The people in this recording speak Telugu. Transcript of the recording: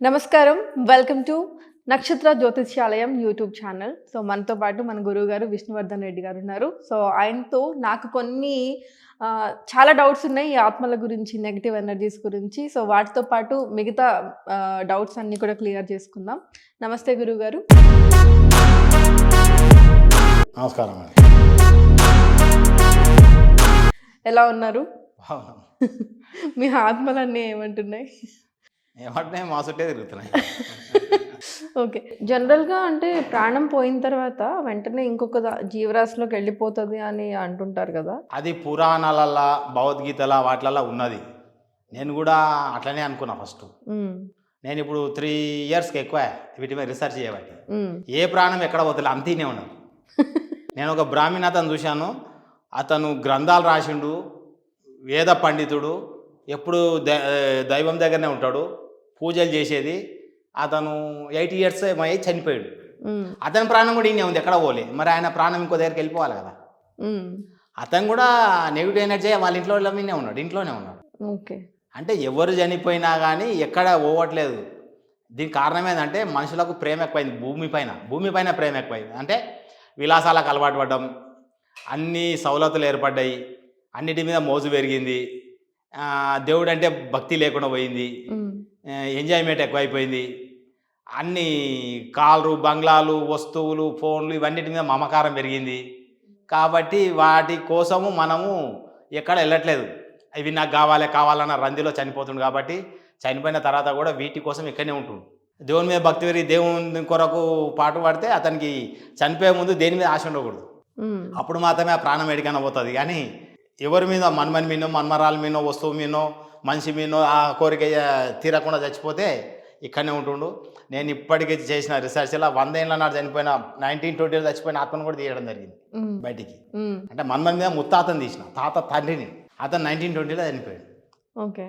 నమస్కారం. వెల్కమ్ టు నక్షత్ర జ్యోతిష్యాలయం యూట్యూబ్ ఛానల్ సో మనతో పాటు మన గురువు గారు విష్ణువర్ధన్ రెడ్డి గారు ఉన్నారు. సో ఆయనతో నాకు కొన్ని చాలా డౌట్స్ ఉన్నాయి ఈ ఆత్మల గురించి నెగిటివ్ ఎనర్జీస్ గురించి. సో వాటితో పాటు మిగతా డౌట్స్ అన్నీ కూడా క్లియర్ చేసుకుందాం. నమస్తే గురువు గారు నమస్కారం ఎలా ఉన్నారు? మీ ఆత్మలన్నీ ఏమంటున్నాయి? ఏమంటే మా చుట్టే తిరుగుతున్నాయి. ఓకే. జనరల్గా అంటే ప్రాణం పోయిన తర్వాత వెంటనే ఇంకొక జీవరాశిలోకి వెళ్ళిపోతుంది అని అంటుంటారు కదా. అది పురాణాలల్లా భగవద్గీతల వాటిలల్లా ఉన్నది. నేను కూడా అట్లనే అనుకున్నా ఫస్ట్. నేను ఇప్పుడు త్రీ ఇయర్స్కి ఎక్కువ వీటి మీద రీసెర్చ్ చేయబట్టి. ఏ ప్రాణం ఎక్కడ పోతుంది అంతనే ఉన్నారు నేను ఒక బ్రాహ్మణ అతను చూశాను. అతను గ్రంథాలు రాసిండు. వేద పండితుడు. ఎప్పుడు ద- దైవం దగ్గరనే ఉంటాడు. పూజలు చేసేది. అతను ఎయిట్ ఇయర్స్ అయ్యి చనిపోయాడు. అతని ప్రాణం కూడా ఈయన ఉంది ఎక్కడ పోలే. మరి ఆయన ప్రాణం ఇంకో దగ్గరికి వెళ్ళిపోవాలి కదా. అతను కూడా నెగిటివ్ ఎనర్జీ వాళ్ళ ఇంట్లో వాళ్ళ మీదనే ఉన్నాడు ఇంట్లోనే ఉన్నాడు. ఓకే. అంటే ఎవరు చనిపోయినా కానీ ఎక్కడ పోవట్లేదు. దీనికి కారణం ఏంటంటే మనుషులకు ప్రేమ ఎక్కువైంది భూమి పైన. భూమి పైన ప్రేమ ఎక్కువైంది. అంటే విలాసాలకు అలవాటు పడ్డం అన్ని సవలతులు ఏర్పడ్డాయి. అన్నిటి మీద మోజు పెరిగింది. దేవుడు అంటే భక్తి లేకుండా పోయింది. ఎంజాయ్మెంట్ ఎక్కువైపోయింది. అన్ని కార్లు బంగ్లాలు వస్తువులు ఫోన్లు ఇవన్నిటి మీద మమకారం పెరిగింది. కాబట్టి వాటి కోసము మనము ఎక్కడ వెళ్ళట్లేదు. ఇవి నాకు కావాలి కావాలన్న రందిలో చనిపోతుంది కాబట్టి చనిపోయిన తర్వాత కూడా వీటి కోసం ఇక్కడనే ఉంటుంది దేవుని మీద భక్తి పెరిగి దేవుని కొరకు పాటు పడితే అతనికి చనిపోయే ముందు దేని మీద ఆశ ఉండకూడదు. అప్పుడు మాత్రమే ఆ ప్రాణం ఎడికైనా పోతుంది. కానీ ఎవరి మీద మన్మని మీనో మన్మరాల మీనో వస్తువు మీనో మనిషి మీనో ఆ కోరిక తీరకుండా చచ్చిపోతే ఇక్కడనే ఉంటుండు. నేను ఇప్పటికీ చేసిన రీసెర్చ్లో వంద ఏళ్ళ నాడు చనిపోయిన నైన్టీన్ ట్వంటీలో చచ్చిపోయిన ఆత్మను కూడా తీయడం జరిగింది బయటికి. అంటే మన్మని మీద ముత్తాతను తీసిన తాత తండ్రిని. అతను నైన్టీన్ ట్వంటీలో చనిపోయాడు. ఓకే.